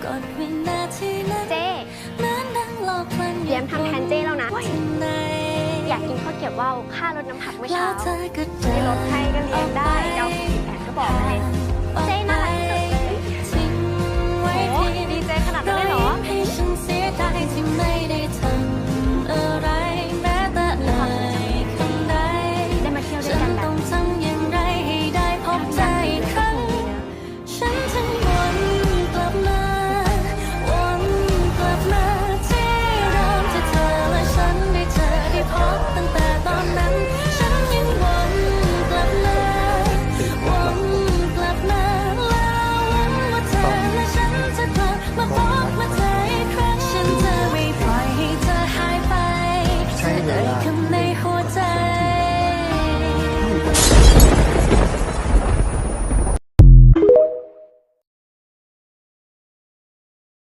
เจ๊เตรียมทำแทนเจ๊แล้วนะ อยากกินข้าวเกรี๊ยวว่าวข้ารดน้ำผักเมื่อเช้าวเธอดมีรถให้ก็เลี้ยงได้จะเอา